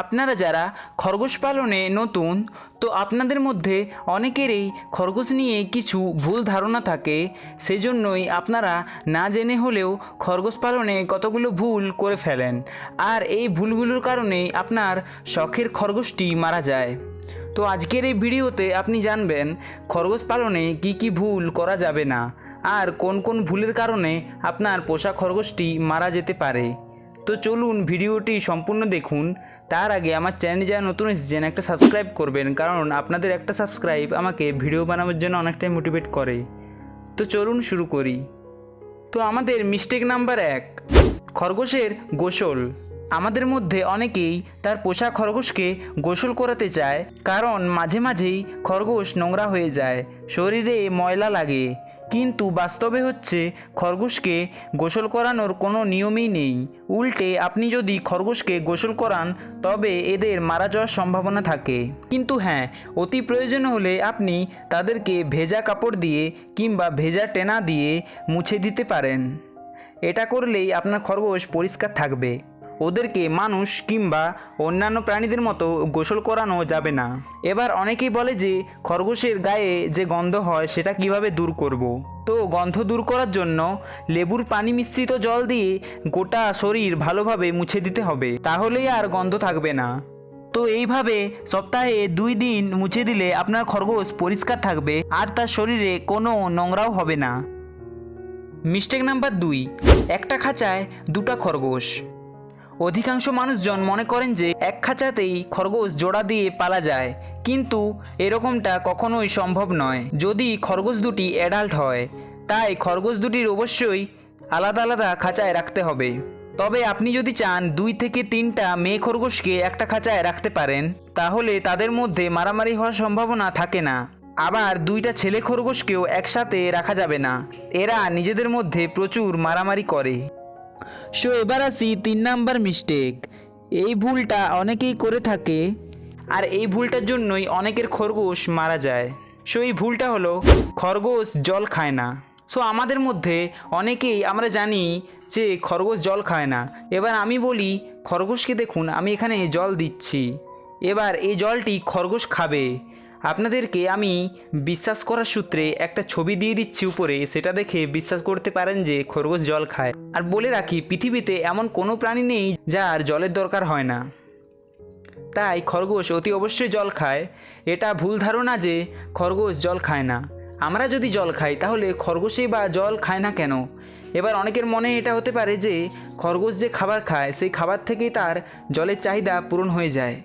আপনারা যারা খরগোশ পালনে নতুন, তো আপনাদের মধ্যে অনেকেরই খরগোশ নিয়ে কিছু ভুল ধারণা থাকে, সেজন্যই আপনারা না জেনে হলেও খরগোশ পালনে কতগুলো ভুল করে ফেলেন। আর এই ভুলগুলোর কারণেই আপনার শখের খরগোশটি মারা যায়। তো আজকের এই ভিডিওতে আপনি জানবেন, খরগোশ পালনে কি কি ভুল করা যাবে না, আর কোন কোন ভুলের কারণে আপনার পোষা খরগোশটি মারা যেতে পারে। তো চলুন ভিডিওটি সম্পূর্ণ দেখুন। তার আগে আমার চ্যানেলে যারা নতুন এসেছেন, একটা সাবস্ক্রাইব করবেন, কারণ আপনাদের একটা সাবস্ক্রাইব আমাকে ভিডিও বানানোর জন্য অনেকটাই মোটিভেট করে। তো চলুন শুরু করি। তো আমাদের মিস্টেক নাম্বার এক, খরগোশের গোসল। আমাদের মধ্যে অনেকেই তার পোষা খরগোশকে গোসল করাতে চায়, কারণ মাঝে মাঝেই খরগোশ নোংরা হয়ে যায়, শরীরে ময়লা লাগে। কিন্তু বাস্তবে হচ্ছে খরগোশকে গোসল করানোর কোনো নিয়মই নেই। উল্টে আপনি যদি খরগোশকে গোসল করান, তবে এদের মারা যাওয়ার সম্ভাবনা থাকে। কিন্তু হ্যাঁ অতি প্রয়োজন হলে আপনি তাদেরকে ভেজা কাপড় দিয়ে কিংবা ভেজা টেনা দিয়ে মুছে দিতে পারেন। এটা করলেই আপনার খরগোশ পরিষ্কার থাকবে। ওদেরকে মানুষ কিংবা অন্যান্য প্রাণীদের মতো গোসল করানো যাবে না। এবার অনেকেই বলে যে, খরগোশের গায়ে যে গন্ধ হয় সেটা কীভাবে দূর করব। তো গন্ধ দূর করার জন্য লেবুর পানি মিশ্রিত জল দিয়ে গোটা শরীর ভালোভাবে মুছে দিতে হবে। তাহলেই আর গন্ধ থাকবে না। তো এইভাবে সপ্তাহে দুই দিন মুছে দিলে আপনার খরগোশ পরিষ্কার থাকবে, আর তার শরীরে কোনো নোংরাও হবে না। মিস্টেক নাম্বার দুই, একটা খাঁচায় দুটা খরগোশ। অধিকাংশ মানুষজন মনে করেন যে এক খাঁচাতেই খরগোশ জোড়া দিয়ে পালা যায়। কিন্তু এরকমটা কখনোই সম্ভব নয়। যদি খরগোশ দুটি অ্যাডাল্ট হয়, তাই খরগোশ দুটির অবশ্যই আলাদা আলাদা খাঁচায় রাখতে হবে। তবে আপনি যদি চান দুই থেকে তিনটা মেয়ে খরগোশকে একটা খাঁচায় রাখতে পারেন, তাহলে তাদের মধ্যে মারামারি হওয়ার সম্ভাবনা থাকে না। আবার দুইটা ছেলে খরগোশকেও একসাথে রাখা যাবে না। এরা নিজেদের মধ্যে প্রচুর মারামারি করে। সো এবার আসি তিন নাম্বার মিস্টেক এই ভুলটা অনেকেই করে থাকে। আর এই ভুলটার জন্যই অনেকের খরগোশ মারা যায়। সো এই ভুলটা হলো, খরগোশ জল খায় না। সো আমাদের মধ্যে অনেকেই, আমরা জানি যে খরগোশ জল খায় না। এবার আমি বলি, খরগোশকে দেখুন, আমি এখানে জল দিচ্ছি। এবার এই জলটি খরগোশ খাবে। আপনাদেরকে আমি বিশ্বাস করার সূত্রে একটা ছবি দিয়ে দিচ্ছি উপরে। সেটা দেখে বিশ্বাস করতে পারেন যে খরগোশ জল খায়। আর বলে রাখি, পৃথিবীতে এমন কোনো প্রাণী নেই যার জলের দরকার হয় না। তাই খরগোশ অতি অবশ্যই জল খায়। এটা ভুল ধারণা যে খরগোশ জল খায় না। আমরা যদি জল খাই, তাহলে খরগোশই বা জল খায় না কেন? এবার অনেকের মনে এটা হতে পারে যে খরগোশ যে খাবার খায়, সেই খাবার থেকেই তার জলের চাহিদা পূরণ হয়ে যায়।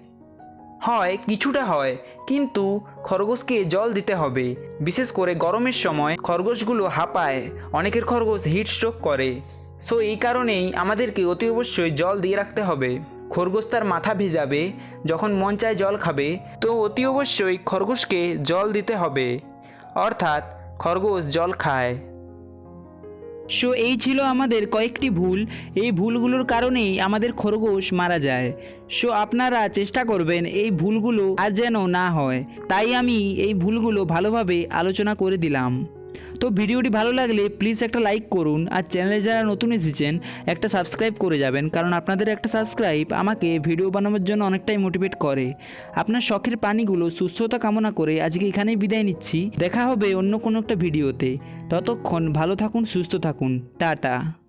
হয়, কিছুটা হয়। কিন্তু খরগোশকে জল দিতে হবে। বিশেষ করে গরমের সময় খরগোশগুলো হাঁপায়। অনেকের খরগোশ হিট স্ট্রোক করে। সো, এই কারণেই আমাদেরকে অতি অবশ্যই জল দিয়ে রাখতে হবে। খরগোশ তার মাথা ভেজাবে, যখন মন চায় জল খাবে, তো অতি অবশ্যই খরগোশকে জল দিতে হবে। অর্থাৎ খরগোশ জল খায়। সো এই ছিল আমাদের কয়েকটি ভুল। এই ভুলগুলোর কারণেই আমাদের খরগোশ মারা যায়। সো আপনারা চেষ্টা করবেন এই ভুলগুলো আর যেন না হয়। তাই আমি এই ভুলগুলো ভালোভাবে আলোচনা করে দিলাম। তো ভিডিওটি ভালো লাগলে প্লিজ একটা লাইক করুন আর চ্যানেলে যারা নতুন এসেছেন, একটা সাবস্ক্রাইব করে যাবেন, কারণ আপনাদের একটা সাবস্ক্রাইব আমাকে ভিডিও বানানোর জন্য অনেকটাই মোটিভেট করে। আপনার শখের প্রাণীগুলো সুস্থতা কামনা করে আজকে এখানেই বিদায় নিচ্ছি। দেখা হবে অন্য কোনো একটা ভিডিওতে ততক্ষণ ভালো থাকুন, সুস্থ থাকুন। টাটা।